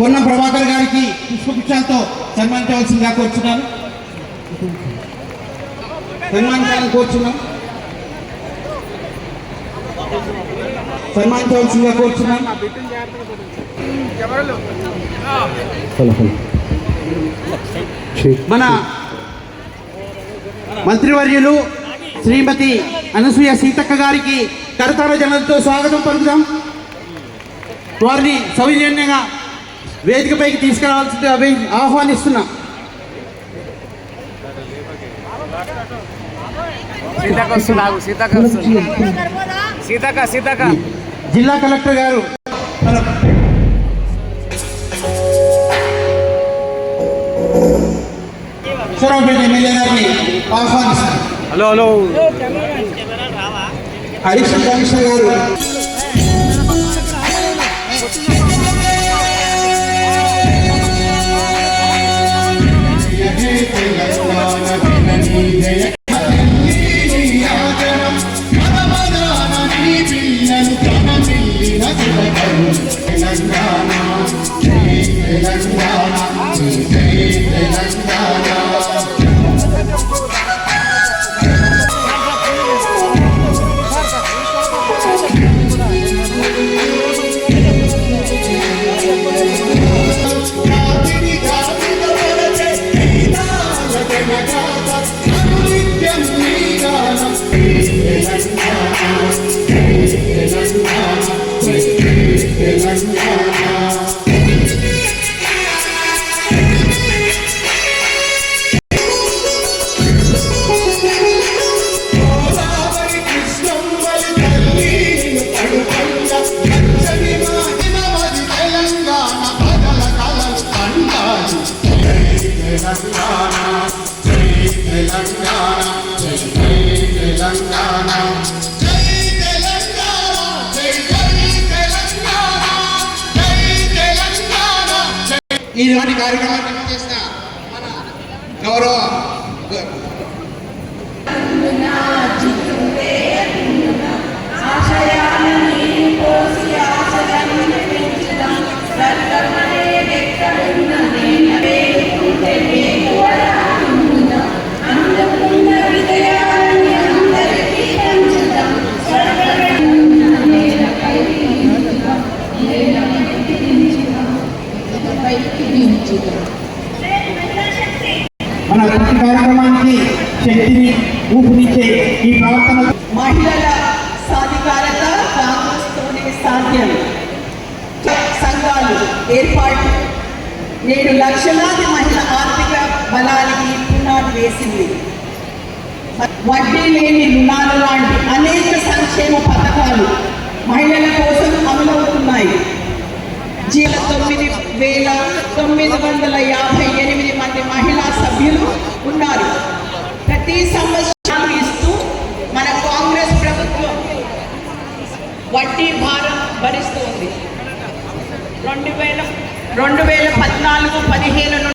పొన్నం ప్రభాకర్ గారికి పుష్పగుచ్చాలతో సన్మానించవలసిందిగా కోరుచున్నాను. సన్మానించాలని కోరుచున్నాం. సన్మానించవలసిందిగా కోరుచున్నాం. మన మంత్రివర్యులు శ్రీమతి అనసూయ సీతక్క గారికి కరతార జనంతో స్వాగతం పలుకుదాం. వారిని సౌజన్యంగా వేదికపైకి తీసుకురావాల్సింది అవి ఆహ్వానిస్తున్నాం. సీతక్క వస్తుంది? ఆగు సీతక్క వస్తుంది? సీతక్క సీతక్క. జిల్లా కలెక్టర్ గారు. Yeah, yeah. ఎమ్మెల్యే గారిని ఆహ్వానిస్తారు హలో హలో ఈనాటి కార్యక్రమాన్ని చేసిన మన గౌరవ మన ప్రతి కార్యక్రమానికి శక్తిని ఊపునిచ్చే ఈ ప్రవర్తన మహిళల సాధికారత కాంగ్రెస్తోనే సాధ్యం. సంఘాలు ఏర్పాటు. నేడు లక్షలాది మహిళ ఆర్థిక బలానికి పునాది వేసింది. వడ్డీ లేని రుణాలు లాంటి అనేక సంక్షేమ పథకాలు మహిళల కోసం అమలవుతున్నాయి జీల తొమ్మిది వేల తొమ్మిది వందల యాభై ఎనిమిది మంది మహిళా సభ్యులు ఉన్నారు. ప్రతి సంవత్సరం ఇస్తూ మన కాంగ్రెస్ ప్రభుత్వం వడ్డీ భారం భరిస్తుంది. రెండు వేల రెండు వేల పద్నాలుగు పదిహేను